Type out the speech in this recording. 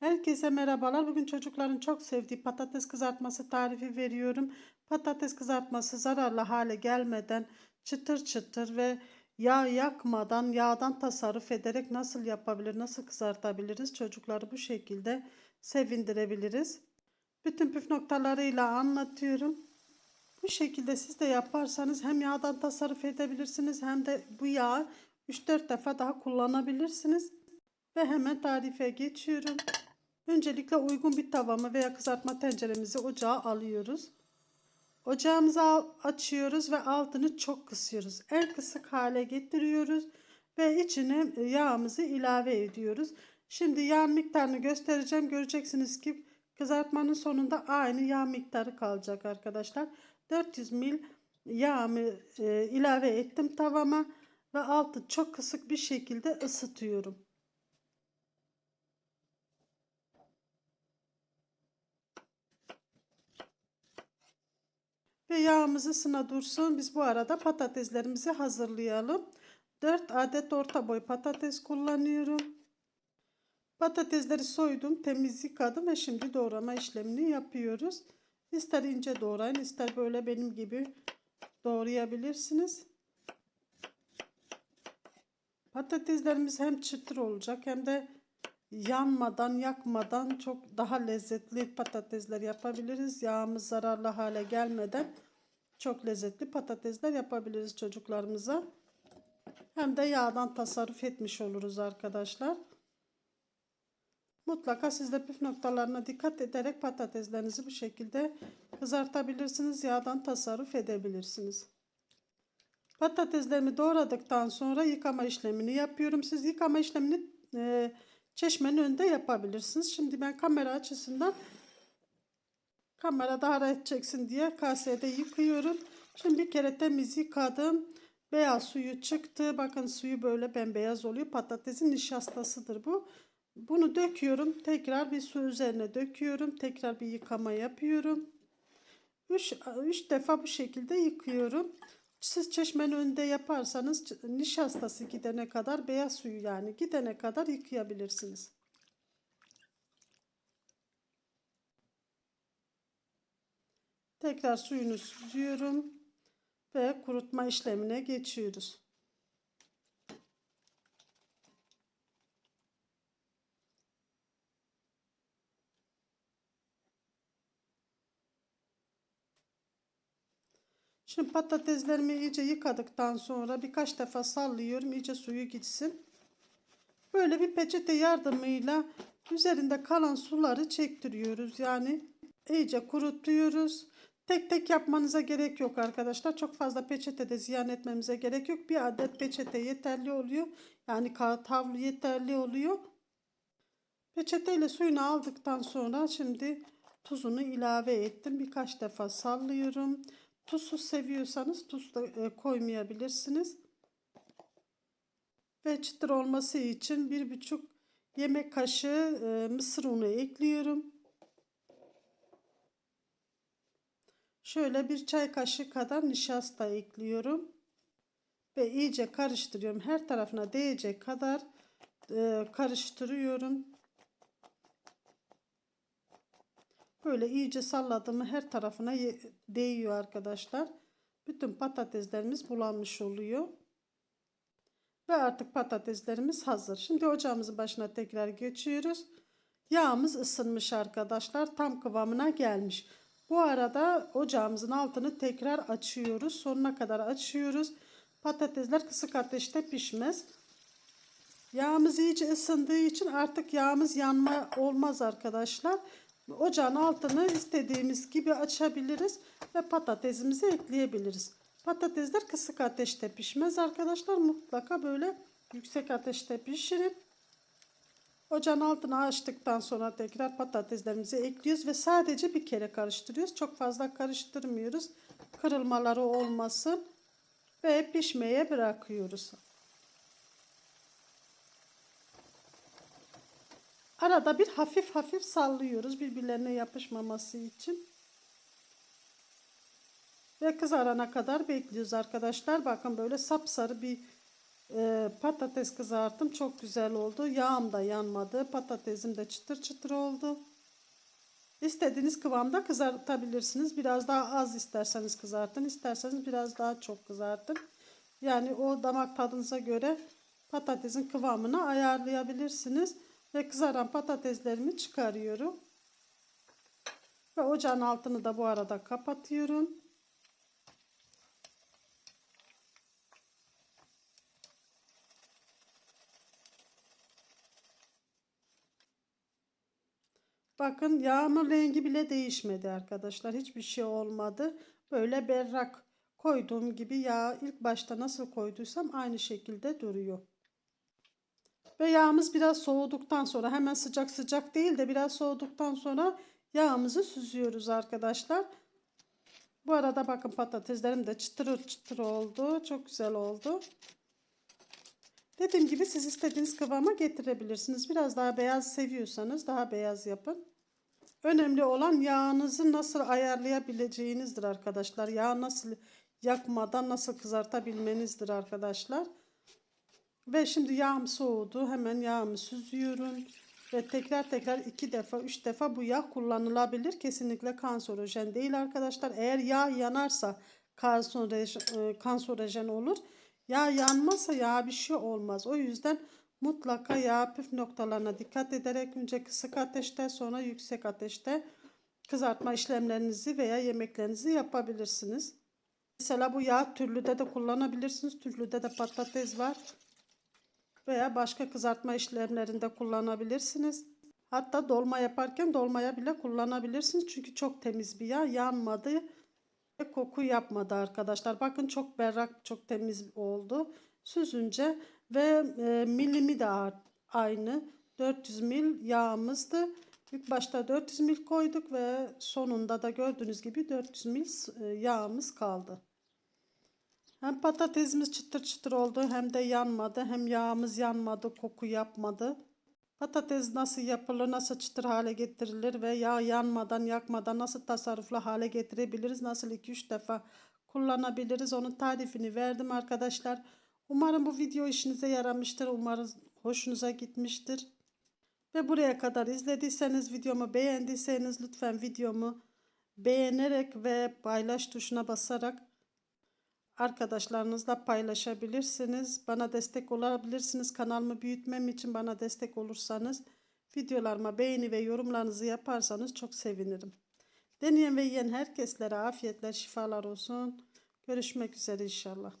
Herkese merhabalar. Bugün çocukların çok sevdiği patates kızartması tarifi veriyorum. Patates kızartması zararlı hale gelmeden çıtır çıtır ve yağ yakmadan yağdan tasarruf ederek nasıl yapabilir, nasıl kızartabiliriz? Çocukları bu şekilde sevindirebiliriz. Bütün püf noktalarıyla anlatıyorum. Bu şekilde siz de yaparsanız hem yağdan tasarruf edebilirsiniz hem de bu yağı 3-4 defa daha kullanabilirsiniz. Ve hemen tarife geçiyorum. Öncelikle uygun bir tavamı veya kızartma tenceremizi ocağa alıyoruz. Ocağımızı açıyoruz ve altını çok kısıyoruz. En kısık hale getiriyoruz ve içine yağımızı ilave ediyoruz. Şimdi yağ miktarını göstereceğim. Göreceksiniz ki kızartmanın sonunda aynı yağ miktarı kalacak arkadaşlar. 400 ml yağımı e, ilave ettim tavama ve altı çok kısık bir şekilde ısıtıyorum. Ve yağımız ısına dursun. Biz bu arada patateslerimizi hazırlayalım. 4 adet orta boy patates kullanıyorum. Patatesleri soydum, temiz yıkadım ve şimdi doğrama işlemini yapıyoruz. İster ince doğrayın, ister böyle benim gibi doğrayabilirsiniz. Patateslerimiz hem çıtır olacak hem de yanmadan, yakmadan çok daha lezzetli patatesler yapabiliriz. Yağımız zararlı hale gelmeden çok lezzetli patatesler yapabiliriz çocuklarımıza. Hem de yağdan tasarruf etmiş oluruz arkadaşlar. Mutlaka siz de püf noktalarına dikkat ederek patateslerinizi bu şekilde kızartabilirsiniz. Yağdan tasarruf edebilirsiniz. Patateslerimi doğradıktan sonra yıkama işlemini yapıyorum. Siz yıkama işlemini e, çeşmenin önünde yapabilirsiniz. Şimdi ben kamera açısından kamera daha rahat çeksin diye kasede yıkıyorum. Şimdi bir kere temiz yıkadım. Beyaz suyu çıktı. Bakın suyu böyle bembeyaz oluyor. Patatesin nişastasıdır bu. Bunu döküyorum. Tekrar bir su üzerine döküyorum. Tekrar bir yıkama yapıyorum. 3 defa bu şekilde yıkıyorum. Siz çeşmenin önünde yaparsanız nişastası gidene kadar beyaz suyu yani gidene kadar yıkayabilirsiniz. Tekrar suyunu süzüyorum ve kurutma işlemine geçiyoruz. Şimdi patateslerimi iyice yıkadıktan sonra birkaç defa sallıyorum. iyice suyu gitsin. Böyle bir peçete yardımıyla üzerinde kalan suları çektiriyoruz. Yani iyice kurutuyoruz. Tek tek yapmanıza gerek yok arkadaşlar. Çok fazla peçete de ziyan etmemize gerek yok. Bir adet peçete yeterli oluyor. Yani kağıt havlu yeterli oluyor. Peçeteyle suyunu aldıktan sonra şimdi tuzunu ilave ettim. Birkaç defa sallıyorum. Tuzsuz seviyorsanız tuz da e, koymayabilirsiniz. Ve çıtır olması için bir buçuk yemek kaşığı e, mısır unu ekliyorum. Şöyle bir çay kaşığı kadar nişasta ekliyorum. Ve iyice karıştırıyorum. Her tarafına değecek kadar e, karıştırıyorum. Böyle iyice salladım her tarafına değiyor arkadaşlar. Bütün patateslerimiz bulanmış oluyor. Ve artık patateslerimiz hazır. Şimdi ocağımızın başına tekrar geçiyoruz. Yağımız ısınmış arkadaşlar. Tam kıvamına gelmiş. Bu arada ocağımızın altını tekrar açıyoruz. Sonuna kadar açıyoruz. Patatesler kısık ateşte pişmez. Yağımız iyice ısındığı için artık yağımız yanma olmaz arkadaşlar. Ocağın altını istediğimiz gibi açabiliriz ve patatesimizi ekleyebiliriz. Patatesler kısık ateşte pişmez arkadaşlar. Mutlaka böyle yüksek ateşte pişirin. Ocağın altını açtıktan sonra tekrar patateslerimizi ekliyoruz ve sadece bir kere karıştırıyoruz. Çok fazla karıştırmıyoruz. Kırılmaları olmasın ve pişmeye bırakıyoruz. Arada bir hafif hafif sallıyoruz birbirlerine yapışmaması için. Ve kızarana kadar bekliyoruz arkadaşlar. Bakın böyle sapsarı bir e, patates kızarttım. Çok güzel oldu. Yağım da yanmadı. Patatesim de çıtır çıtır oldu. İstediğiniz kıvamda kızartabilirsiniz. Biraz daha az isterseniz kızartın. isterseniz biraz daha çok kızartın. Yani o damak tadınıza göre patatesin kıvamını ayarlayabilirsiniz. Ve kızaran patateslerimi çıkarıyorum. Ve ocağın altını da bu arada kapatıyorum. Bakın yağımın rengi bile değişmedi arkadaşlar. Hiçbir şey olmadı. Böyle berrak koyduğum gibi yağ ilk başta nasıl koyduysam aynı şekilde duruyor. Ve yağımız biraz soğuduktan sonra hemen sıcak sıcak değil de biraz soğuduktan sonra yağımızı süzüyoruz arkadaşlar. Bu arada bakın patateslerim de çıtır çıtır oldu. Çok güzel oldu. Dediğim gibi siz istediğiniz kıvama getirebilirsiniz. Biraz daha beyaz seviyorsanız daha beyaz yapın. Önemli olan yağınızı nasıl ayarlayabileceğinizdir arkadaşlar. Yağ nasıl yakmadan nasıl kızartabilmenizdir arkadaşlar. Ve şimdi yağım soğudu. Hemen yağımı süzüyorum. Ve tekrar tekrar iki defa, üç defa bu yağ kullanılabilir. Kesinlikle kanserojen değil arkadaşlar. Eğer yağ yanarsa kanserojen, kanserojen olur. Yağ yanmazsa yağ bir şey olmaz. O yüzden mutlaka yağ püf noktalarına dikkat ederek önce kısık ateşte sonra yüksek ateşte kızartma işlemlerinizi veya yemeklerinizi yapabilirsiniz. Mesela bu yağ türlüde de kullanabilirsiniz. Türlüde de patates var. Veya başka kızartma işlemlerinde kullanabilirsiniz. Hatta dolma yaparken dolmaya bile kullanabilirsiniz. Çünkü çok temiz bir yağ. Yanmadı ve koku yapmadı arkadaşlar. Bakın çok berrak, çok temiz oldu. Süzünce ve e, milimi de aynı. 400 mil yağımızdı. İlk başta 400 mil koyduk ve sonunda da gördüğünüz gibi 400 mil e, yağımız kaldı. Hem patatesimiz çıtır çıtır oldu hem de yanmadı. Hem yağımız yanmadı, koku yapmadı. Patates nasıl yapılır, nasıl çıtır hale getirilir ve yağ yanmadan, yakmadan nasıl tasarruflu hale getirebiliriz, nasıl 2-3 defa kullanabiliriz onun tarifini verdim arkadaşlar. Umarım bu video işinize yaramıştır. Umarım hoşunuza gitmiştir. Ve buraya kadar izlediyseniz videomu beğendiyseniz lütfen videomu beğenerek ve paylaş tuşuna basarak arkadaşlarınızla paylaşabilirsiniz. Bana destek olabilirsiniz. Kanalımı büyütmem için bana destek olursanız videolarıma beğeni ve yorumlarınızı yaparsanız çok sevinirim. Deneyen ve yiyen herkeslere afiyetler, şifalar olsun. Görüşmek üzere inşallah.